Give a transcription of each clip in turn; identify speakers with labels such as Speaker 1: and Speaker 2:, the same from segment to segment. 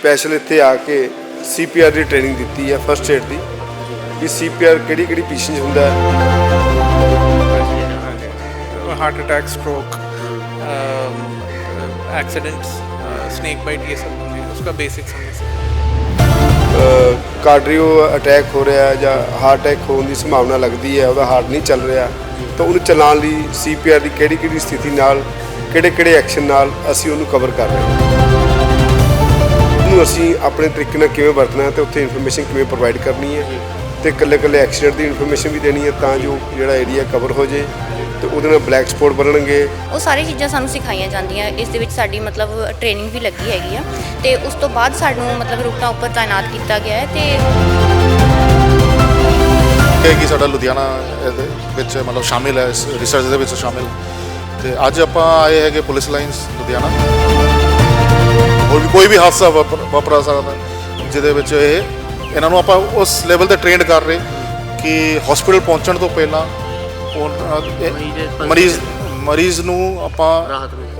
Speaker 1: Special ਇੱਥੇ ਆ ਕੇ CPR ਦੀ training ਦਿੱਤੀ ਹੈ ਫਰਸਟ ਏਡ ਦੀ ਵੀ ਸੀਪੀਆਰ ਕਿਹੜੀ ਕਿਹੜੀ ਪੀਸ਼ਨ 'ਚ ਹੁੰਦਾ ਹੈ
Speaker 2: heart attack stroke accidents snake bite ये सब होंगे उसका बेसिक समझ सकते
Speaker 1: ਕਾਰਡੀਓ ਅਟੈਕ ਹੋ ਰਿਹਾ ਹੈ ਜਾਂ ਹਾਰਟ ਅਟੈਕ ਹੋਣ ਦੀ ਸੰਭਾਵਨਾ ਲੱਗਦੀ ਹੈ ਉਹਦਾ ਹਾਰਟ ਨਹੀਂ ਚੱਲ ਰਿਹਾ ਤਾਂ ਉਹਨੂੰ ਚਲਾਉਣ ਲਈ ਸੀਪੀਆਰ ਦੀ ਕਿਹੜੀ ਕਿਹੜੀ ਸਥਿਤੀ ਨਾਲ ਕਿਹੜੇ ਕਿਹੜੇ ਐਕਸ਼ਨ ਨਾਲ ਅਸੀਂ ਉਹਨੂੰ ਕਵਰ ਕਰ ਰਹੇ ਹਾਂ ਉਹਨੂੰ ਅਸੀਂ ਆਪਣੇ ਤਰੀਕੇ ਨਾਲ ਕਿਵੇਂ ਵਰਤਣਾ ਹੈ ਤੇ ਉੱਥੇ ਇਨਫੋਰਮੇਸ਼ਨ ਕਿਵੇਂ ਪ੍ਰੋਵਾਈਡ ਕਰਨੀ ਹੈ ਤੇ ਇਕੱਲੇ ਇਕੱਲੇ ਐਕਸੀਡੈਂਟ ਦੀ ਇਨਫੋਰਮੇਸ਼ਨ ਵੀ ਦੇਣੀ ਹੈ ਤਾਂ ਜੋ ਜਿਹੜਾ ਏਰੀਆ ਕਵਰ ਹੋ ਜੇ ਤੇ ਉਹਦੇ ਨਾਲ ਬਲੈਕ ਸਪੌਟ ਬਣਨਗੇ।
Speaker 3: ਉਹ ਸਾਰੀ ਚੀਜ਼ਾਂ ਸਾਨੂੰ ਸਿਖਾਈਆਂ ਜਾਂਦੀਆਂ ਇਸ ਦੇ ਵਿੱਚ ਸਾਡੀ ਮਤਲਬ ਟ੍ਰੇਨਿੰਗ ਵੀ ਲੱਗੀ ਹੈਗੀ ਆ ਤੇ ਉਸ ਤੋਂ ਬਾਅਦ ਸਾਨੂੰ ਮਤਲਬ ਰੂਟਾਂ ਉੱਪਰ ਤਾਇਨਾਤ ਕੀਤਾ ਗਿਆ ਹੈ ਤੇ
Speaker 4: ਕਿ ਸਾਡਾ ਲੁਧਿਆਣਾ ਇਹਦੇ ਵਿੱਚ ਮਤਲਬ ਸ਼ਾਮਿਲ ਹੈ ਇਸ ਰਿਸਰਚ ਦੇ ਵਿੱਚ ਸ਼ਾਮਿਲ। ਤੇ ਅੱਜ ਆਪਾਂ ਆਏ ਹੈਗੇ ਪੁਲਿਸ ਲਾਈਨਸ ਲੁਧਿਆਣਾ। ਹੋਰ ਵੀ ਕੋਈ ਵੀ ਹਾਦਸਾ ਵਾਪਰ- ਵਾਪਰ ਸਕਦਾ ਹੈ, ਜਿਹਦੇ ਵਿੱਚ ਇਹ ਇਹਨਾਂ ਨੂੰ ਆਪਾਂ ਉਸ ਲੈਵਲ ਤੇ ਟ੍ਰੇਨਡ ਕਰ ਰਹੇ ਕਿ ਹਸਪੀਟਲ ਪਹੁੰਚਣ ਤੋਂ ਪਹਿਲਾਂ ਉਹ ਇਹ ਮਰੀਜ਼ ਮਰੀਜ਼ ਨੂੰ ਆਪਾਂ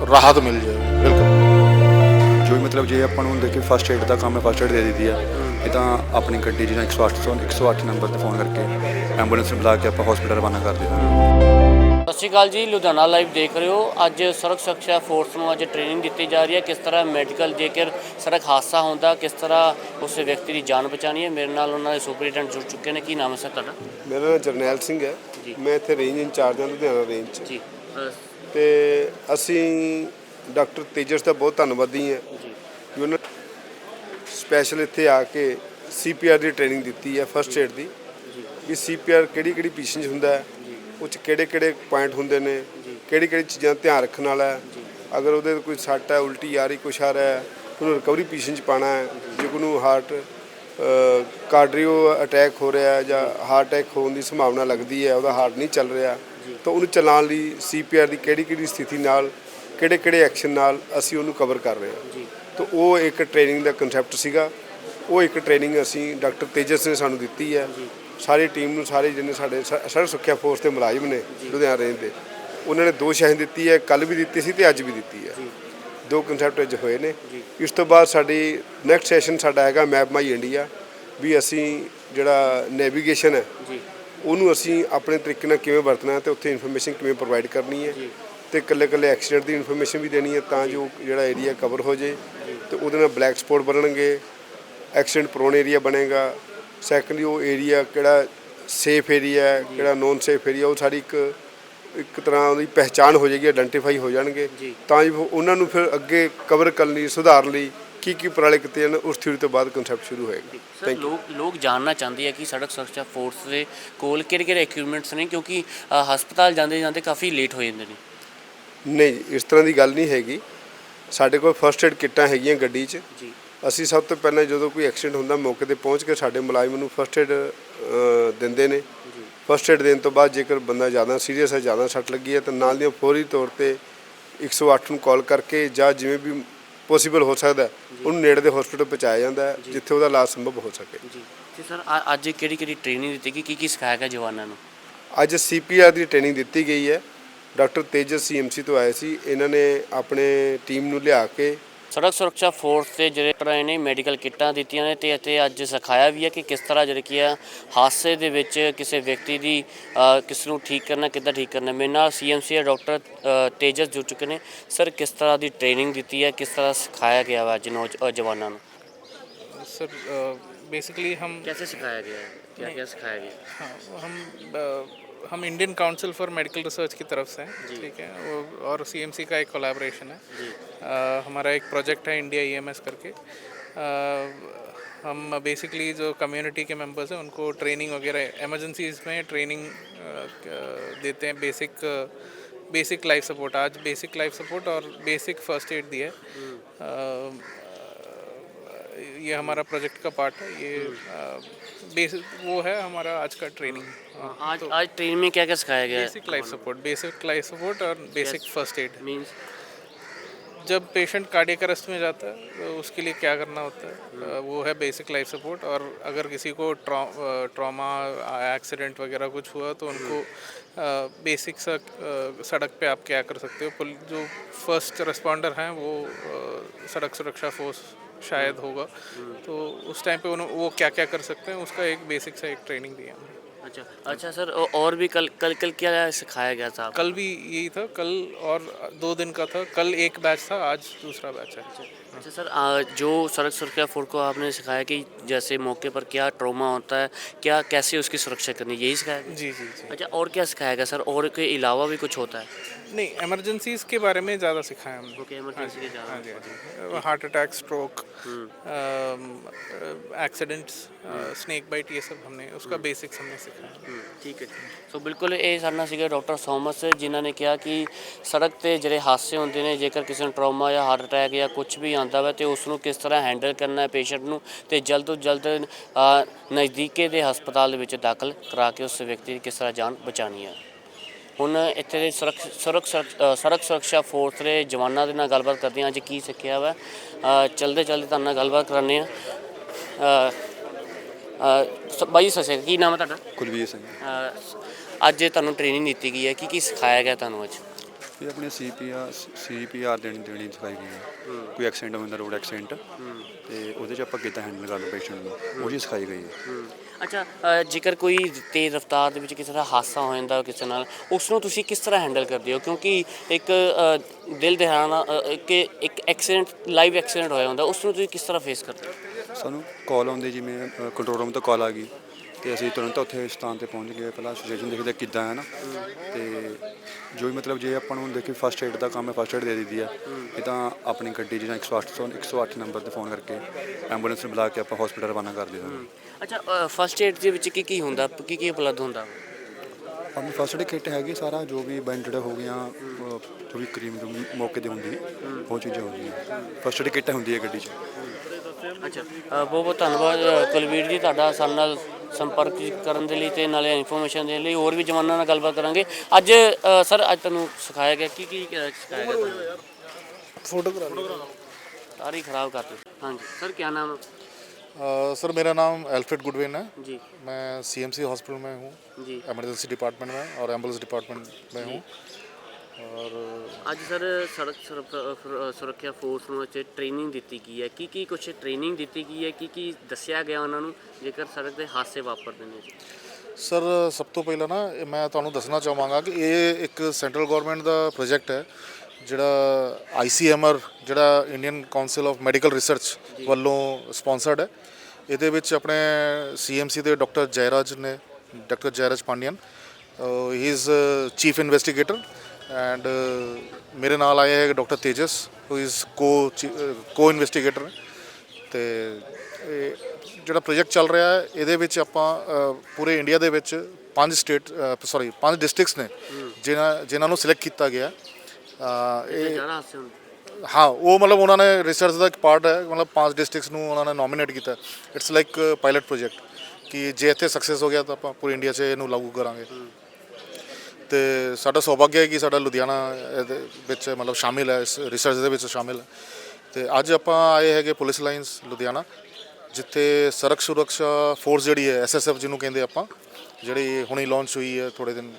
Speaker 4: ਰਾਹਤ ਮਿਲ ਜਾਏ ਬਿਲਕੁਲ।
Speaker 5: ਜੋ ਵੀ ਮਤਲਬ ਜੇ ਆਪਾਂ ਨੂੰ ਹੁੰਦਾ ਕਿ ਫਸਟ ਏਡ ਦਾ ਕੰਮ ਹੈ ਫਸਟ ਏਡ ਦੇ ਦਿੱਤੀ ਆ ਇਹ ਤਾਂ ਆਪਣੀ ਗੱਡੀ ਜਿਹਨਾਂ 108 ਤੋਂ 108 ਨੰਬਰ ਤੇ ਫੋਨ ਕਰਕੇ ਐਂਬੂਲੈਂਸ ਨੂੰ ਬੁਲਾ ਕੇ ਆਪਾਂ ਹਸਪੀਟਲ ਰਵਾਨਾ ਕਰ ਦਿੰਦੇ
Speaker 6: ਸਤਿ ਸ਼੍ਰੀ ਅਕਾਲ ਜੀ ਲੁਧਿਆਣਾ ਲਾਈਵ ਦੇਖ ਰਹੇ ਹੋ। ਅੱਜ ਸੜਕ ਸੁਰੱਖਿਆ ਫੋਰਸ ਨੂੰ ਅੱਜ ਟ੍ਰੇਨਿੰਗ ਦਿੱਤੀ ਜਾ ਰਹੀ ਹੈ। ਕਿਸ ਤਰ੍ਹਾਂ ਮੈਡੀਕਲ ਜੇਕਰ ਸੜਕ ਹਾਦਸਾ ਹੁੰਦਾ ਕਿਸ ਤਰ੍ਹਾਂ ਉਸ ਵਿਅਕਤੀ ਦੀ ਜਾਨ ਬਚਾਣੀ ਹੈ? ਮੇਰੇ ਨਾਲ ਉਹਨਾਂ ਦੇ ਸੁਪਰਡੈਂਟ ਜੁੜ ਚੁੱਕੇ ਨੇ। ਕੀ ਨਾਮ ਹੈ ਸਰ ਤੁਹਾਡਾ?
Speaker 1: ਮੇਰਾ ਨਾਮ ਜਰਨੈਲ ਸਿੰਘ ਹੈ। ਮੈਂ ਇੱਥੇ ਰੇਂਜ ਇੰਚਾਰਜ ਹਾਂ ਲੁਧਿਆਣਾ ਰੇਂਜ 'ਚ।
Speaker 6: ਜੀ।
Speaker 1: ਤੇ ਅਸੀਂ ਡਾਕਟਰ ਤੇਜਸ ਦਾ ਬਹੁਤ ਧੰਨਵਾਦੀ ਹਾਂ।
Speaker 6: ਜੀ।
Speaker 1: ਕਿ ਉਹਨਾਂ ਸਪੈਸ਼ਲ ਇੱਥੇ ਆ ਕੇ ਸੀਪੀਆਰ ਦੀ ਟ੍ਰੇਨਿੰਗ ਦਿੱਤੀ ਹੈ ਫਰਸਟ ਏਡ ਦੀ। ਵੀ ਸੀਪੀਆਰ ਕਿਹੜੀ ਕਿਹੜੀ ਪੀਸ਼ਨ 'ਚ ਹੁੰਦਾ ਹੈ ਉਹ 'ਚ ਕਿਹੜੇ ਕਿਹੜੇ ਪੁਆਇੰਟ ਹੁੰਦੇ ਨੇ ਕਿਹੜੀ ਕਿਹੜੀ ਚੀਜ਼ਾਂ ਧਿਆਨ ਰੱਖਣ ਵਾਲਾ ਹੈ ਅਗਰ ਉਹਦੇ ਕੋਈ ਸੱਟ ਹੈ ਉਲਟੀ ਆ ਰਹੀ ਕੁਛ ਆ ਰਿਹਾ ਹੈ ਉਹਨੂੰ ਰਿਕਵਰੀ ਪੀਸ਼ਨ 'ਚ ਪਾਣਾ ਹੈ ਜੇ। ਕੋਈ ਨੂੰ ਹਾਰਟ ਕਾਰਡੀਓ ਅਟੈਕ ਹੋ ਰਿਹਾ ਹੈ ਜਾਂ ਹਾਰਟ ਅਟੈਕ ਹੋਣ ਦੀ ਸੰਭਾਵਨਾ ਲੱਗਦੀ ਹੈ ਉਹਦਾ ਹਾਰਟ ਨਹੀਂ ਚੱਲ ਰਿਹਾ ਤਾਂ ਉਹਨੂੰ ਚਲਾਉਣ ਲਈ ਸੀਪੀਆਰ ਦੀ ਕਿਹੜੀ ਕਿਹੜੀ ਸਥਿਤੀ ਨਾਲ ਕਿਹੜੇ ਕਿਹੜੇ ਐਕਸ਼ਨ ਨਾਲ ਅਸੀਂ ਉਹਨੂੰ ਕਵਰ ਕਰ ਰਹੇ ਹਾਂ। ਤਾਂ ਉਹ ਇੱਕ ਟ੍ਰੇਨਿੰਗ ਦਾ ਕਨਸੈਪਟ ਸੀਗਾ ਉਹ ਇੱਕ ਟ੍ਰੇਨਿੰਗ ਅਸੀਂ ਡਾਕਟਰ ਤੇਜਸ ਨੇ ਸਾਨੂੰ ਦਿੱਤੀ ਹੈ। ਸਾਰੀ ਟੀਮ ਨੂੰ ਸਾਰੇ ਜਿਹਨੇ ਸਾਡੇ ਸ- ਸੜਕ ਸੁਰੱਖਿਆ ਫੋਰਸ ਦੇ ਮੁਲਾਜ਼ਮ ਨੇ ਲੁਧਿਆਣਾ ਰੇਂਜ ਦੇ ਉਹਨਾਂ ਨੇ ਦੋ ਸ਼ਹਿਰ ਦਿੱਤੀ ਹੈ ਕੱਲ ਵੀ ਦਿੱਤੀ ਸੀ ਤੇ ਅੱਜ ਵੀ ਦਿੱਤੀ ਹੈ। ਦੋ ਕਨਸੈਪਟ ਅੱਜ ਹੋਏ ਨੇ। ਇਸ ਤੋਂ ਬਾਅਦ ਸਾਡੀ ਨੈਕਸਟ ਸੈਸ਼ਨ ਸਾਡਾ ਹੈਗਾ ਮੈਪ ਮਾਈ ਇੰਡੀਆ ਵੀ ਅਸੀਂ ਜਿਹੜਾ ਨੈਵੀਗੇਸ਼ਨ ਹੈ ਉਹਨੂੰ ਅਸੀਂ ਆਪਣੇ ਤਰੀਕੇ ਨਾਲ ਕਿਵੇਂ ਵਰਤਣਾ ਤੇ ਉੱਥੇ ਇਨਫੋਰਮੇਸ਼ਨ ਕਿਵੇਂ ਪ੍ਰੋਵਾਈਡ ਕਰਨੀ ਹੈ ਤੇ ਇਕੱਲੇ ਇਕੱਲੇ ਐਕਸੀਡੈਂਟ ਦੀ ਇਨਫੋਰਮੇਸ਼ਨ ਵੀ ਦੇਣੀ ਹੈ ਤਾਂ ਜੋ ਜਿਹੜਾ ਏਰੀਆ ਕਵਰ ਹੋ ਜੇ। ਤੇ ਉਹਦੇ ਨਾਲ ਬਲੈਕ ਸਪੌਟ ਬਣਨਗੇ ਐਕਸੀਡੈਂਟ ਪ੍ਰੋਨ ਏਰੀਆ ਬਣੇਗਾ ਸੈਕੰਡਲੀ ਉਹ ਏਰੀਆ ਕਿਹੜਾ ਸੇਫ ਏਰੀਆ ਹੈ ਕਿਹੜਾ ਨੋਨ ਸੇਫ ਏਰੀਆ ਉਹ ਸਾਡੀ ਇੱਕ ਇੱਕ ਤਰ੍ਹਾਂ ਉਹਦੀ ਪਹਿਚਾਣ ਹੋ ਜਾਏਗੀ ਆਇਡੈਂਟੀਫਾਈ ਹੋ ਜਾਣਗੇ। ਤਾਂ ਜੋ ਉਹਨਾਂ ਨੂੰ ਫਿਰ ਅੱਗੇ ਕਵਰ ਕਰਨ ਲਈ ਸੁਧਾਰਨ ਲਈ ਕੀ ਕੀ ਉਪਰਾਲੇ ਕੀਤੇ ਜਾਣ ਉਸ ਥਿਊਰੀ ਤੋਂ ਬਾਅਦ ਕਨਸੈਪਟ ਸ਼ੁਰੂ ਹੋਏਗਾ।
Speaker 6: ਸਰ ਲੋਕ ਲੋਕ ਜਾਣਨਾ ਚਾਹੁੰਦੇ ਆ ਕਿ ਸੜਕ ਸੁਰੱਖਿਆ ਫੋਰਸ ਦੇ ਕੋਲ ਕਿਹੜੇ ਕਿਹੜੇ ਇਕਵਿਪਮੈਂਟਸ ਨੇ ਕਿਉਂਕਿ ਹਸਪਤਾਲ ਜਾਂਦੇ ਜਾਂਦੇ ਕਾਫੀ ਲੇਟ ਹੋ ਜਾਂਦੇ ਨੇ।
Speaker 1: ਨਹੀਂ ਇਸ ਤਰ੍ਹਾਂ ਦੀ ਗੱਲ ਨਹੀਂ ਹੈਗੀ। ਸਾਡੇ ਕੋਲ ਫਰਸਟ ਏਡ ਕਿੱਟਾਂ ਹੈਗੀਆਂ ਗੱਡੀ 'ਚ।
Speaker 6: ਜੀ।
Speaker 1: ਅਸੀਂ ਸਭ ਤੋਂ ਪਹਿਲਾਂ ਜਦੋਂ ਕੋਈ ਐਕਸੀਡੈਂਟ ਹੁੰਦਾ ਮੌਕੇ ਤੇ ਪਹੁੰਚ ਕੇ ਸਾਡੇ ਮੁਲਾਜ਼ਮ ਨੂੰ ਫਰਸਟ ਏਡ ਦਿੰਦੇ ਨੇ। ਫਰਸਟ ਏਡ ਦੇਣ ਤੋਂ ਬਾਅਦ ਜੇਕਰ ਬੰਦਾ ਜ਼ਿਆਦਾ ਸੀਰੀਅਸ ਹੈ ਜ਼ਿਆਦਾ ਸੱਟ ਲੱਗੀ ਹੈ ਤਾਂ ਨਾਲ ਦੀਆਂ ਫੌਰੀ ਤੌਰ ਤੇ 108 ਨੂੰ ਕਾਲ ਕਰਕੇ ਜਾਂ ਜਿਵੇਂ ਵੀ ਪੋਸੀਬਲ ਹੋ ਸਕਦਾ ਉਹਨੂੰ ਨੇੜੇ ਦੇ ਹਸਪੀਟਲ ਪਹੁੰਚਾਇਆ ਜਾਂਦਾ ਜਿੱਥੇ ਉਹਦਾ ਇਲਾਜ ਸੰਭਵ ਹੋ ਸਕੇ।
Speaker 6: ਜੀ। ਤੇ ਸਰ ਅੱਜ ਕਿਹੜੀ ਕਿਹੜੀ ਟ੍ਰੇਨਿੰਗ ਦਿੱਤੀ ਗਈ? ਕੀ ਕੀ ਸਿਖਾਇਆ ਗਿਆ ਜਵਾਨਾਂ ਨੂੰ?
Speaker 1: ਅੱਜ ਸੀਪੀਆਰ ਦੀ ਟ੍ਰੇਨਿੰਗ ਦਿੱਤੀ ਗਈ ਹੈ। ਡਾਕਟਰ ਤੇਜਸ ਸੀਐਮਸੀ ਤੋਂ ਆਏ ਸੀ। ਇਹਨਾਂ ਨੇ ਆਪਣੇ ਟੀਮ ਨੂੰ ਲਿਆ ਕੇ
Speaker 6: ਸੜਕ ਸੁਰੱਖਿਆ ਫੋਰਸ ਦੇ ਜਿਹੜੇ ਟਰਾਏ ਨੇ ਮੈਡੀਕਲ ਕਿੱਟਾਂ ਦਿੱਤੀਆਂ ਨੇ ਤੇ ਅਤੇ ਅੱਜ ਸਿਖਾਇਆ ਵੀ ਹੈ ਕਿ ਕਿਸ ਤਰ੍ਹਾਂ ਜਿਹੜੇ ਕੀ ਆ ਹਾਦਸੇ ਦੇ ਵਿੱਚ ਕਿਸੇ ਵਿਅਕਤੀ ਦੀ ਅ, ਕਿਸ ਨੂੰ ਠੀਕ ਕਰਨਾ ਕਿੱਦਾਂ ਠੀਕ ਕਰਨਾ ਮੇਰੇ ਨਾਲ ਸੀਐਮਸੀ ਡਾਕਟਰ ਅ, ਤੇਜਸ ਜੁੜ ਚੁੱਕੇ ਨੇ ਸਰ ਕਿਸ ਤਰ੍ਹਾਂ ਦੀ ਟ੍ਰੇਨਿੰਗ ਦਿੱਤੀ ਹੈ ਕਿਸ ਤਰ੍ਹਾਂ ਸਿਖਾਇਆ ਗਿਆ ਵਾ ਅੱਜ ਨੌਜ- ਅ, ਜਵਾਨਾਂ ਨੂੰ
Speaker 2: सर बेसिकली हम
Speaker 6: कैसे सिखाया गया है क्या क्या सिखाया गया
Speaker 2: हाँ हम अ, हम Indian council for medical research की तरफ़ से हैं ठीक है? वो और सीएमसी का एक कोलैबोरेशन है। अ, हमारा एक प्रोजेक्ट है इंडिया ईएमएस करके। अ, हम बेसिकली जो कम्युनिटी के मेंबर्स हैं उनको ट्रेनिंग वगैरह इमरजेंसीज में ट्रेनिंग देते हैं। बेसिक बेसिक लाइफ सपोर्ट आज बेसिक लाइफ सपोर्ट और बेसिक फ़र्स्ट एड दिया है। अ, ये हमारा प्रोजेक्ट का पार्ट है ये बेसिक वो है हमारा आज का ट्रेनिंग
Speaker 6: आज तो, आज ट्रेनिंग में क्या क्या सिखाया गया
Speaker 2: basic life support basic life support और बेसिक फ़र्स्ट एड
Speaker 6: मीन्स
Speaker 2: जब पेशेंट कार्डियक अरेस्ट में जाता है तो उसके लिए क्या करना होता है? वो है बेसिक लाइफ सपोर्ट और अगर किसी को ट्रॉमा एक्सीडेंट वगैरह कुछ हुआ तो उनको बेसिक सा सड़क पे आप क्या कर सकते हो? जो फ़र्स्ट रिस्पॉन्डर हैं वो सड़क सुरक्षा फोर्स शायद होगा। तो उस टाइम पे उन्होंने वो क्या क्या कर सकते हैं उसका एक बेसिक सा एक ट्रेनिंग दिया हमने।
Speaker 6: अच्छा अच्छा सर और भी कल कल कल क्या सिखाया गया था
Speaker 2: कल भी यही था कल और दो दिन का था कल एक बैच था आज दूसरा बैच है।
Speaker 6: अच्छा सर आ, जो सड़क सुरक्षा फोर्स को आपने सिखाया कि जैसे मौके पर क्या ट्रॉमा होता है क्या कैसे उसकी सुरक्षा करनी यही सिखाया गया
Speaker 2: जी जी जी
Speaker 6: अच्छा और क्या सिखाया गया सर और के अलावा भी कुछ होता है
Speaker 2: नहीं इमरजेंसीज के बारे में ज़्यादा सिखाया हमने
Speaker 6: ओके इमरजेंसी के
Speaker 2: हाँ
Speaker 6: ज़्यादा
Speaker 2: जी हाँ जी heart attack stroke accidents snake bite ये सब हमने उसका बेसिक्स हमने सिखाया
Speaker 6: ਠੀਕ ਹੈ ਸੋ ਬਿਲਕੁਲ ਇਹ ਸਾਡੇ ਨਾਲ ਸੀਗੇ ਡਾਕਟਰ ਥੋਮਸ ਜਿਨ੍ਹਾਂ ਨੇ ਕਿਹਾ ਕਿ ਸੜਕ ਤੇ ਜਿਹੜੇ ਹਾਦਸੇ ਹੁੰਦੇ ਨੇ ਜੇਕਰ ਕਿਸੇ ਨੂੰ ਟਰਾਮਾ ਜਾਂ ਹਾਰਟ ਅਟੈਕ ਜਾਂ ਕੁਝ ਵੀ ਆਉਂਦਾ ਵਾ ਤੇ ਉਸ ਨੂੰ ਕਿਸ ਤਰ੍ਹਾਂ ਹੈਂਡਲ ਕਰਨਾ ਹੈ ਪੇਸ਼ੈਂਟ ਨੂੰ ਤੇ ਜਲਦ ਤੋਂ ਜਲਦ ਅ, ਨਜ਼ਦੀਕੇ ਦੇ ਹਸਪਤਾਲ ਦੇ ਵਿੱਚ ਦਾਖਲ ਕਰਾ ਕੇ ਉਸ ਵਿਅਕਤੀ ਦੀ ਕਿਸ ਤਰ੍ਹਾਂ ਜਾਨ ਬਚਾਉਣੀ ਹੈ। ਹੁਣ ਇੱਥੇ ਦੇ ਸੜਕ ਸੜਕ ਸੁਰੱਖ- ਅ, ਸੜਕ ਸੁਰੱਖਿਆ ਫੋਰਸ ਦੇ ਜਵਾਨਾਂ ਦੇ ਨਾਲ ਗੱਲਬਾਤ ਕਰਦੇ ਹਾਂ ਅੱਜ ਕੀ ਸਿੱਖਿਆ ਵਾ। ਅ, ਚਲਦੇ ਚਲਦੇ ਤੁਹਾਨੂੰ ਨਾਲ ਗੱਲਬਾਤ ਕਰਾਉਂਦੇ ਹਾਂ। ਅ, ਸ- ਬਾਈ ਸਸੇ ਕੀ ਨਾਮ ਹੈ ਤੁਹਾਡਾ?
Speaker 5: ਕੁਲਵੀਰ ਸਿੰਘ।
Speaker 6: ਅਹ ਅੱਜ ਤੁਹਾਨੂੰ ਟ੍ਰੇਨਿੰਗ ਦਿੱਤੀ ਗਈ ਹੈ ਕੀ ਕੀ ਸਿਖਾਇਆ ਗਿਆ ਤੁਹਾਨੂੰ ਅੱਜ?
Speaker 5: ਇਹ ਆਪਣੇ ਸੀਪੀਆਰ ਸੀਪੀਆਰ ਦੇਣੀ ਦੇਣੀ ਸਿਖਾਈ ਗਈ ਹੈ। ਕੋਈ ਐਕਸੀਡੈਂਟ ਹੁੰਦਾ ਰੋਡ ਐਕਸੀਡੈਂਟ ਤੇ ਉਹਦੇ ਚ ਆਪਾਂ ਕਿੱਦਾਂ ਹੈਂਡਲ ਕਰਨਾ ਪੇਸ਼ੈਂਟ ਨੂੰ ਉਹ ਜੀ ਸਿਖਾਈ ਗਈ ਹੈ।
Speaker 6: ਅੱਛਾ ਜੇਕਰ ਕੋਈ ਤੇਜ਼ ਰਫ਼ਤਾਰ ਦੇ ਵਿੱਚ ਕਿਸੇ ਦਾ ਹਾਦਸਾ ਹੋ ਜਾਂਦਾ ਕਿਸੇ ਨਾਲ ਉਸ ਨੂੰ ਤੁਸੀਂ ਕਿਸ ਤਰ੍ਹਾਂ ਹੈਂਡਲ ਕਰਦੇ ਹੋ? ਕਿਉਂਕਿ ਇੱਕ ਦਿਲ ਦਹਾਨਾ ਇੱਕ ਇੱਕ ਐਕਸੀਡੈਂਟ ਲਾਈਵ ਐਕਸੀਡੈਂਟ ਹੋਇਆ ਹੁੰਦਾ ਉਸ ਨੂੰ ਤੁਸੀਂ ਕਿਸ ਤਰ੍ਹਾਂ ਫੇਸ ਕਰਦੇ ਹੋ?
Speaker 5: ਸਾਨੂੰ ਕਾਲ ਆਉਂਦੀ ਜਿਵੇਂ ਕੰਟਰੋਲ ਰੂਮ ਤੋਂ ਕਾਲ ਆ ਗਈ। ਤੇ ਅਸੀਂ ਤੁਰੰਤ ਉੱਥੇ ਸਥਾਨ ਤੇ ਪਹੁੰਚ ਗਏ ਪਹਿਲਾਂ ਸਿਚੁਏਸ਼ਨ ਦੇਖਦੇ ਕਿੱਦਾਂ ਹੈ ਨਾ। ਤੇ ਜੋ ਵੀ ਮਤਲਬ ਜੇ ਆਪਾਂ ਨੂੰ ਦੇਖੀ ਫਸਟ ਏਡ ਦਾ ਕੰਮ ਹੈ ਫਸਟ ਏਡ ਦੇ ਦਿੱਤੀ ਆ। ਇਹ ਤਾਂ ਆਪਣੀ ਗੱਡੀ ਜਾਂ 108 ਤੋਂ 108 ਨੰਬਰ ਤੇ ਫੋਨ ਕਰਕੇ ਐਂਬੂਲੈਂਸ ਨੂੰ ਬੁਲਾ ਕੇ ਆਪਾਂ ਹਸਪੀਟਲ ਰਵਾਨਾ ਕਰ ਦਿੰਦੇ ਹਾਂ।
Speaker 6: ਅੱਛਾ ਫਸਟ ਏਡ ਦੇ ਵਿੱਚ ਕੀ ਕੀ ਹੁੰਦਾ? ਕੀ ਕੀ ਉਪਲਬਧ ਹੁੰਦਾ?
Speaker 5: ਆਪਣੀ ਫਸਟ ਏਡ ਕਿੱਟ ਹੈਗੀ ਸਾਰਾ ਜੋ ਵੀ ਬੈਂਡਡ ਹੋ ਗਿਆ ਜੋ ਵੀ ਕਰੀਮ ਮੌਕੇ ਤੇ ਹੁੰਦੀ ਹੈ। ਉਹ ਚੀਜ਼ਾਂ ਹੁੰਦੀਆਂ। ਫਸਟ ਏਡ ਕਿੱਟ ਹੁੰਦੀ ਹੈ ਗੱਡੀ 'ਚ।
Speaker 6: ਅੱਛਾ ਅ, ਬਹੁਤ ਬਹੁਤ ਧੰਨਵਾਦ ਅ, ਕੁਲਵੀਰ ਜੀ ਤੁਹਾਡਾ ਸਾਡੇ ਨਾਲ ਸੰਪਰਕ ਕਰਨ ਦੇ ਲਈ ਤੇ ਨਾਲੇ ਇਨਫੋਰਮੇਸ਼ਨ ਦੇਣ ਲਈ ਹੋਰ ਵੀ ਜਵਾਨਾਂ ਨਾਲ ਗੱਲਬਾਤ ਕਰਾਂਗੇ ਅੱਜ ਅ, ਸਰ ਅੱਜ ਤੁਹਾਨੂੰ ਸਿਖਾਇਆ ਗਿਆ ਕੀ ਕੀ ਅ, ਸਿਖਾਇਆ ਗਿਆ ਤੁਹਾਨੂੰ
Speaker 1: ਫੋਟੋ ਕਰਾ
Speaker 6: ਸਾਰੀ ਖਰਾਬ ਕਰਤੀ ਹਾਂਜੀ ਸਰ ਕੀ ਨਾਮ
Speaker 4: अ, सर मेरा नाम एल्फ्रेड गुडविन है
Speaker 6: जी
Speaker 4: मैं सीएमसी हॉस्पिटल में हूँ
Speaker 6: जी
Speaker 4: इमरजेंसी डिपार्टमेंट में और एम्बुलेंस डिपार्टमेंट में हूँ और
Speaker 6: ਅੱਜ ਸਰ ਸੜਕ ਸੁਰੱਖਿਆ ਫੋਰਸ ਨੂੰ ਅੱਜ ਟ੍ਰੇਨਿੰਗ ਦਿੱਤੀ ਗਈ ਹੈ। ਕੀ ਕੀ ਕੁਝ ਟ੍ਰੇਨਿੰਗ ਦਿੱਤੀ ਗਈ ਹੈ? ਕੀ ਕੀ ਦੱਸਿਆ ਗਿਆ ਉਹਨਾਂ ਨੂੰ ਜੇਕਰ ਸੜਕ ਦੇ ਹਾਦਸੇ ਵਾਪਰਦੇ ਨੇ? ਜੀ
Speaker 4: ਸਰ ਸਭ ਤੋਂ ਪਹਿਲਾਂ ਨਾ ਇਹ ਮੈਂ ਤੁਹਾਨੂੰ ਦੱਸਣਾ ਚਾਹਾਂਗਾ ਕਿ ਇਹ ਇੱਕ ਸੈਂਟਰਲ ਗਵਰਨਮੈਂਟ ਦਾ ਪ੍ਰੋਜੈਕਟ ਹੈ ਜਿਹੜਾ ਆਈਸੀਐਮਆਰ ਜਿਹੜਾ Indian council of medical research ਵੱਲੋਂ ਸਪਾਂਸਰਡ ਹੈ। ਇਹਦੇ ਵਿੱਚ ਆਪਣੇ ਸੀਐਮਸੀ ਦੇ ਡਾਕਟਰ ਜੈਰਾਜ ਨੇ doctor Jairaj Pandian he is chief investigator and ਮੇਰੇ ਨਾਲ ਆਏ ਹੈ ਡਾਕਟਰ ਤੇਜਸ ਹੂ ਇਜ਼ ਕੋ ਕੋ ਇਨਵੈਸਟੀਗੇਟਰ ਤੇ ਇਹ ਜਿਹੜਾ ਪ੍ਰੋਜੈਕਟ ਚੱਲ ਰਿਹਾ ਹੈ ਇਹਦੇ ਵਿੱਚ ਆਪਾਂ ਪੂਰੇ ਇੰਡੀਆ ਦੇ ਵਿੱਚ ਪੰਜ ਸਟੇਟ ਸੌਰੀ ਪੰਜ ਡਿਸਟ੍ਰਿਕਟਸ ਨੇ ਜਿਨ੍ਹਾਂ ਜਿਨ੍ਹਾਂ ਨੂੰ ਸਿਲੈਕਟ ਕੀਤਾ ਗਿਆ। ਇਹ ਹਾਂ ਉਹ ਮਤਲਬ ਉਹਨਾਂ ਨੇ ਰਿਸਰਚ ਦਾ ਇੱਕ ਪਾਰਟ ਹੈ ਮਤਲਬ ਪੰਜ ਡਿਸਟ੍ਰਿਕਟਸ ਨੂੰ ਉਹਨਾਂ ਨੇ ਨੋਮੀਨੇਟ ਕੀਤਾ। ਇਟਸ ਲਾਈਕ ਪਾਇਲਟ ਪ੍ਰੋਜੈਕਟ ਕਿ ਜੇ ਇੱਥੇ ਸਕਸੈਸ ਹੋ ਗਿਆ ਤਾਂ ਆਪਾਂ ਪੂਰੀ ਇੰਡੀਆ 'ਚ ਇਹਨੂੰ ਲਾਗੂ ਕਰਾਂਗੇ। ਤੇ ਸਾਡਾ ਸੌਭਾਗਿਆ ਹੈ ਕਿ ਸਾਡਾ ਲੁਧਿਆਣਾ ਇਹਦੇ ਵਿੱਚ ਮਤਲਬ ਸ਼ਾਮਿਲ ਹੈ, ਇਸ ਰਿਸਰਚ ਦੇ ਵਿੱਚ ਸ਼ਾਮਿਲ ਹੈ। ਤੇ ਅੱਜ ਆਪਾਂ ਆਏ ਹੈਗੇ ਪੁਲਿਸ ਲਾਈਨਸ ਲੁਧਿਆਣਾ, ਜਿੱਥੇ ਸੜਕ ਸੁਰੱਖਿਆ ਫੋਰਸ ਜਿਹੜੀ ਹੈ ਐਸਐਸਐਫ ਜਿਹਨੂੰ ਕਹਿੰਦੇ ਆਪਾਂ, ਜਿਹੜੀ ਹੁਣੇ ਲਾਂਚ ਹੋਈ ਹੈ ਥੋੜੇ ਦਿਨ,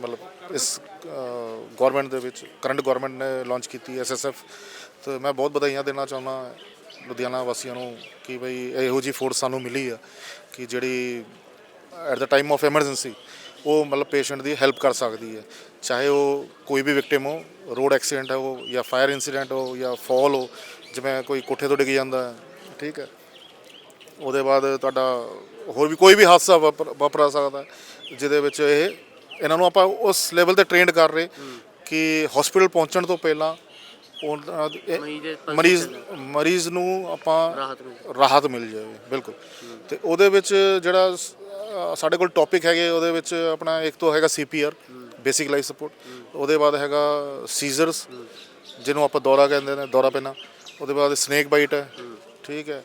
Speaker 4: ਮਤਲਬ ਇਸ ਗਵਰਨਮੈਂਟ ਦੇ ਵਿੱਚ ਕਰੰਟ ਗਵਰਨਮੈਂਟ ਨੇ ਲਾਂਚ ਕੀਤੀ ਐਸਐਸਐਫ ਤੇ ਮੈਂ ਬਹੁਤ ਵਧਾਈਆਂ ਦੇਣਾ ਚਾਹੁੰਦਾ ਲੁਧਿਆਣਾ ਵਾਸੀਆਂ ਨੂੰ ਕਿ ਬਈ ਇਹੋ ਜੀ ਫੋਰਸ ਸਾਨੂੰ ਮਿਲੀ ਆ ਕਿ ਜਿਹੜੀ at the time of emergency ਉਹ ਮਤਲਬ ਪੇਸ਼ੈਂਟ ਦੀ ਹੈਲਪ ਕਰ ਸਕਦੀ ਹੈ। ਚਾਹੇ ਉਹ ਕੋਈ ਵੀ ਵਿਕਟਿਮ ਹੋ ਰੋਡ ਐਕਸੀਡੈਂਟ ਹੋ ਜਾਂ ਫਾਇਰ ਇਨਸੀਡੈਂਟ ਹੋ ਜਾਂ ਫਾਲ ਹੋ ਜਿਵੇਂ ਕੋਈ ਕੋਠੇ ਤੋਂ ਡਿੱਗ ਜਾਂਦਾ ਹੈ, ਠੀਕ ਹੈ। ਉਹਦੇ ਬਾਅਦ ਤੁਹਾਡਾ ਹੋਰ ਵੀ ਕੋਈ ਵੀ ਹਾਦਸਾ ਵਾਪਰ- ਸਕਦਾ ਜਿਹਦੇ ਵਿੱਚ ਇਹ ਇਹਨਾਂ ਨੂੰ ਆਪਾਂ ਉਸ ਲੈਵਲ ਤੇ ਟ੍ਰੇਨਡ ਕਰ ਰਹੇ ਕਿ ਹਸਪੀਟਲ ਪਹੁੰਚਣ ਤੋਂ ਪਹਿਲਾਂ
Speaker 6: ਮਰੀਜ਼
Speaker 4: ਮਰੀਜ਼ ਨੂੰ ਆਪਾਂ
Speaker 6: ਰਾਹਤ ਮਿਲ
Speaker 4: ਜਾਵੇ ਬਿਲਕੁਲ। ਤੇ ਉਹਦੇ ਵਿੱਚ ਜਿਹੜਾ ਸਾਡੇ ਕੋਲ ਟੌਪਿਕ ਹੈਗੇ, ਉਹਦੇ ਵਿੱਚ ਆਪਣਾ ਇੱਕ ਤੋਂ ਹੈਗਾ ਸੀਪੀਆਰ ਬੇਸਿਕ ਲਾਈਫ ਸਪੋਰਟ ਉਹਦੇ ਬਾਅਦ ਹੈਗਾ ਸੀਜ਼ਰਸ ਜਿਹਨੂੰ ਆਪਾਂ ਦੌਰਾ ਕਹਿੰਦੇ ਨੇ, ਦੌਰਾ ਪੈਣਾ। ਉਹਦੇ ਬਾਅਦ ਸਨੇਕ ਬਾਈਟ ਹੈ, ਠੀਕ ਹੈ।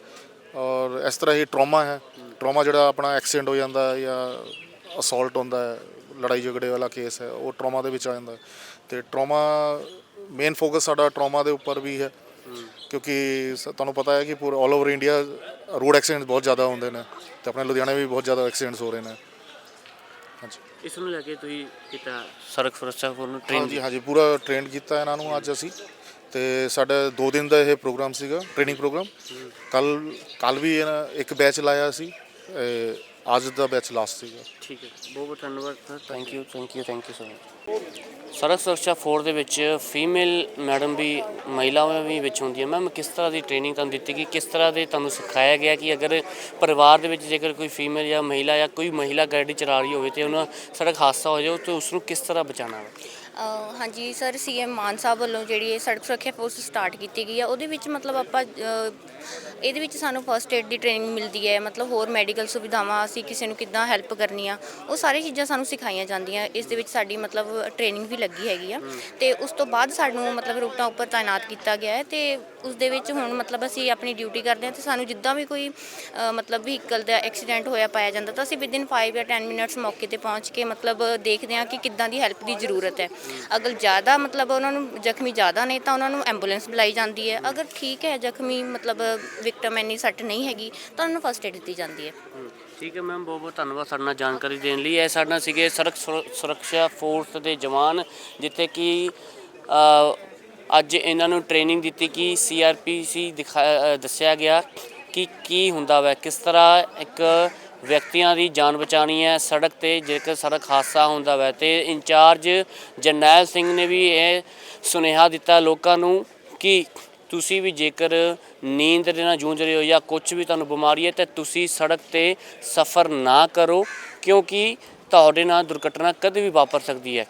Speaker 4: ਔਰ ਇਸ ਤਰ੍ਹਾਂ ਹੀ ਟਰੋਮਾ ਹੈ। ਟਰੋਮਾ ਜਿਹੜਾ ਆਪਣਾ ਐਕਸੀਡੈਂਟ ਹੋ ਜਾਂਦਾ ਹੈ ਜਾਂ ਅਸੌਲਟ ਹੁੰਦਾ ਹੈ, ਲੜਾਈ ਝਗੜੇ ਵਾਲਾ ਕੇਸ ਹੈ, ਉਹ ਟਰੋਮਾ ਦੇ ਵਿੱਚ ਆ ਜਾਂਦਾ ਹੈ। ਤੇ ਟਰਾਮਾ ਮੇਨ ਫੋਕਸ ਸਾਡਾ ਟਰੋਮਾ ਦੇ ਉੱਪਰ ਵੀ ਹੈ। ਕਿਉਂਕਿ ਸ- ਤੁਹਾਨੂੰ ਪਤਾ ਹੈ ਕਿ ਪੂਰੇ 올 ਓਵਰ ਇੰਡੀਆ ਰੋਡ ਐਕਸੀਡੈਂਟ ਬਹੁਤ ਜ਼ਿਆਦਾ ਹੁੰਦੇ ਨੇ ਤੇ ਆਪਣੇ ਲੁਧਿਆਣੇ ਵੀ ਬਹੁਤ ਜ਼ਿਆਦਾ ਐਕਸੀਡੈਂਟਸ ਹੋ ਰਹੇ ਨੇ। ਹਾਂਜੀ।
Speaker 6: ਇਸ ਨੂੰ ਲੈ ਕੇ ਤੁਸੀਂ ਕੀਤਾ ਸੜਕ ਸੁਰੱਖਿਆ ਫੋਰਸ ਨੂੰ ਟ੍ਰੇਨ
Speaker 4: ਹਾਂਜੀ ਹਾਂਜੀ ਪੂਰਾ ਟ੍ਰੇਨ ਕੀਤਾ ਇਹਨਾਂ ਨੂੰ ਅੱਜ ਅਸੀਂ ਤੇ ਸਾਡਾ 2 ਦਿਨ ਦਾ ਇਹ ਪ੍ਰੋਗਰਾਮ ਸੀਗਾ ਟ੍ਰੇਨਿੰਗ ਪ੍ਰੋਗਰਾਮ ਕੱਲ ਕੱਲ ਵੀ ਇਹਨਾਂ ਇੱਕ ਬੈਚ ਲਾਇਆ ਸੀ ਅੱਜ ਦਾ ਬੈਚ ਲਾਸਟ ਸੀਗਾ।
Speaker 6: ਠੀਕ ਹੈ। ਬਹੁਤ ਬਹੁਤ ਧੰਨਵਾਦ sir. Thank you thank you thank you so much ਸੜਕ ਸੁਰੱਖਿਆ ਫੋਰ ਦੇ ਵਿੱਚ ਫੀਮੇਲ ਮੈਡਮ ਵੀ ਮਹਿਲਾਵਾਂ ਵੀ ਵਿੱਚ ਹੁੰਦੀਆਂ। ਮੈਮ ਕਿਸ ਤਰ੍ਹਾਂ ਦੀ ਟ੍ਰੇਨਿੰਗ ਤੁਹਾਨੂੰ ਦਿੱਤੀ ਗਈ? ਕਿਸ ਤਰ੍ਹਾਂ ਦੇ ਤੁਹਾਨੂੰ ਸਿਖਾਇਆ ਗਿਆ ਕਿ ਅਗਰ ਪਰਿਵਾਰ ਦੇ ਵਿੱਚ ਜੇਕਰ ਕੋਈ ਫੀਮੇਲ ਜਾਂ ਮਹਿਲਾ ਜਾਂ ਕੋਈ ਮਹਿਲਾ ਗੱਡੀ ਚਲਾ ਰਹੀ ਹੋਵੇ ਤੇ ਉਹਨਾਂ ਸੜਕ ਹਾਦਸਾ ਹੋ ਜਾਵੇ ਤੇ ਉਸ ਨੂੰ ਕਿਸ ਤਰ੍ਹਾਂ ਬਚਾਉਣਾ ਹੈ?
Speaker 3: ਹਾਂਜੀ ਸਰ ਸੀਐਮ ਮਾਨ ਸਾਹਿਬ ਵੱਲੋਂ ਜਿਹੜੀ ਇਹ ਸੜਕ ਸੁਰੱਖਿਆ ਫੋਰਸ ਸਟਾਰਟ ਕੀਤੀ ਗਈ ਆ ਉਹਦੇ ਵਿੱਚ ਮਤਲਬ ਆਪਾਂ ਇਹਦੇ ਵਿੱਚ ਸਾਨੂੰ ਫਰਸਟ ਏਡ ਦੀ ਟ੍ਰੇਨਿੰਗ ਮਿਲਦੀ ਹੈ ਮਤਲਬ ਹੋਰ ਮੈਡੀਕਲ ਸੁਵਿਧਾਵਾਂ ਅਸੀਂ ਕਿਸੇ ਨੂੰ ਕਿੱਦਾਂ ਹੈਲਪ ਕਰਨੀ ਆ ਉਹ ਸਾਰੀ ਚੀਜ਼ਾਂ ਸਾਨੂੰ ਸਿਖਾਈਆਂ ਜਾਂਦੀਆਂ ਇਸ ਦੇ ਵਿੱਚ ਸਾਡੀ ਮਤਲਬ ਟ੍ਰੇਨਿੰਗ ਵੀ ਲੱਗੀ ਹੈਗੀ ਆ। ਤੇ ਉਸ ਤੋਂ ਬਾਅਦ ਸਾਨੂੰ ਮਤਲਬ ਰੂਟਾਂ ਉੱਪਰ ਤਾਇਨਾਤ ਕੀਤਾ ਗਿਆ ਹੈ ਤੇ ਉਸ ਦੇ ਵਿੱਚ ਹੁਣ ਮਤਲਬ ਅਸੀਂ ਆਪਣੀ ਡਿਊਟੀ ਕਰਦੇ ਹਾਂ ਤੇ ਸਾਨੂੰ ਜਿੱਦਾਂ ਵੀ ਕੋਈ ਮਤਲਬ ਵਹੀਕਲ ਦਾ ਐਕਸੀਡੈਂਟ ਹੋਇਆ ਪਾਇਆ ਜਾਂਦਾ ਤਾਂ ਅਸੀਂ ਵਿਦਿਨ 5 ਜਾਂ 10 ਮਿੰਟਸ ਮੌਕੇ ਤੇ ਪਹੁੰਚ ਕੇ ਮਤਲਬ ਦੇਖਦੇ ਹਾਂ ਕਿ ਕਿੱਦਾਂ ਦੀ ਹੈਲਪ ਦੀ ਜ਼ਰੂਰਤ ਹੈ। ਅਗਰ ਜ਼ਿਆਦਾ ਮਤਲਬ ਉਹਨਾਂ ਨੂੰ ਜ਼ਖਮੀ ਜ਼ਿਆਦਾ ਨੇ ਤਾਂ ਉਹਨਾਂ ਨੂੰ ਐਂਬੂਲੈਂਸ ਬੁਲਾਈ ਜਾਂਦੀ ਹੈ। ਅਗਰ ਠੀਕ ਹੈ ਜ਼ਖਮੀ ਮਤਲਬ ਵਿਕਟਮ ਇੰਨੀ ਸੱਟ ਨਹੀਂ ਹੈਗੀ ਤਾਂ ਉਹਨਾਂ ਨੂੰ ਫਸਟ ਏਡ ਦਿੱਤੀ ਜਾਂਦੀ ਹੈ।
Speaker 6: ਠੀਕ ਹੈ ਮੈਮ ਬਹੁਤ ਬਹੁਤ ਧੰਨਵਾਦ ਸਾਡੇ ਨਾਲ ਜਾਣਕਾਰੀ ਦੇਣ ਲਈ। ਇਹ ਸਾਡੇ ਨਾਲ ਸੀਗੇ ਸੜਕ ਸੁਰ- ਸੁਰੱਖਿਆ ਫੋਰਸ ਦੇ ਜਵਾਨ ਜਿੱਥੇ ਕਿ ਅ, ਅੱਜ ਇਹਨਾਂ ਨੂੰ ਟ੍ਰੇਨਿੰਗ ਦਿੱਤੀ ਕਿ ਸੀਆਰਪੀਸੀ ਦਿਖਾਇਆ ਦੱਸਿਆ ਗਿਆ ਕਿ ਕੀ ਹੁੰਦਾ ਵੈ ਕਿਸ ਤਰ੍ਹਾਂ ਇੱਕ ਵਿਅਕਤੀਆਂ ਦੀ ਜਾਨ ਬਚਾਣੀ ਹੈ। ਸੜਕ ਤੇ ਜੇਕਰ ਸੜਕ ਹਾਦਸਾ ਹੁੰਦਾ ਵੈ ਤੇ ਇੰਚਾਰਜ ਜਰਨੈਲ ਸਿੰਘ ਨੇ ਵੀ ਇਹ ਸੁਨੇਹਾ ਦਿੱਤਾ ਲੋਕਾਂ ਨੂੰ ਕਿ ਤੁਸੀਂ ਵੀ ਜੇਕਰ ਨੀਂਦ ਦੇ ਨਾਲ ਜੂਝ ਰਹੇ ਹੋ ਜਾਂ ਕੁਝ ਵੀ ਤੁਹਾਨੂੰ ਬਿਮਾਰੀ ਹੈ ਤੇ ਤੁਸੀਂ ਸੜਕ ਤੇ ਸਫ਼ਰ ਨਾ ਕਰੋ, ਕਿਉਂਕਿ ਤੁਹਾਡੇ ਨਾਲ ਦੁਰਘਟਨਾ ਕਦੇ ਵੀ ਵਾਪਰ ਸਕਦੀ ਹੈ।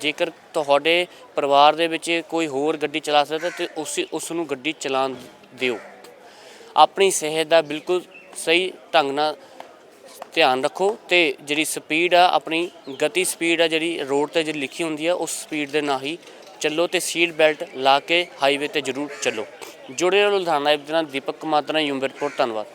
Speaker 6: ਜੇਕਰ ਤੁਹਾਡੇ ਪਰਿਵਾਰ ਦੇ ਵਿੱਚ ਕੋਈ ਹੋਰ ਗੱਡੀ ਚਲਾ ਸਕਦਾ ਤੇ ਉਸ ਉਸ ਨੂੰ ਗੱਡੀ ਚਲਾਉਣ ਦਿਓ। ਆਪਣੀ ਸਿਹਤ ਦਾ ਬਿਲਕੁਲ ਸਹੀ ਢੰਗ ਨਾਲ ਧਿਆਨ ਰੱਖੋ ਤੇ ਜਿਹੜੀ ਸਪੀਡ ਆ, ਆਪਣੀ ਗਤੀ ਸਪੀਡ ਆ ਜਿਹੜੀ ਰੋਡ ਤੇ ਜਿਹੜੀ ਲਿਖੀ ਹੁੰਦੀ ਆ, ਉਸ ਸਪੀਡ ਦੇ ਨਾਲ ਹੀ ਚੱਲੋ ਤੇ ਸੀਟ ਬੈਲਟ ਲਾ ਕੇ ਹਾਈਵੇ ਤੇ ਜ਼ਰੂਰ ਚੱਲੋ। ਜੁੜੇ ਰਹੋ ਲੁਧਿਆਣਾ ਲਾਈਵ ਦੇ ਨਾਲ, ਦੀਪਕ ਕੁਮਾਰ ਦਾ ਯੂਮ ਧੰਨਵਾਦ।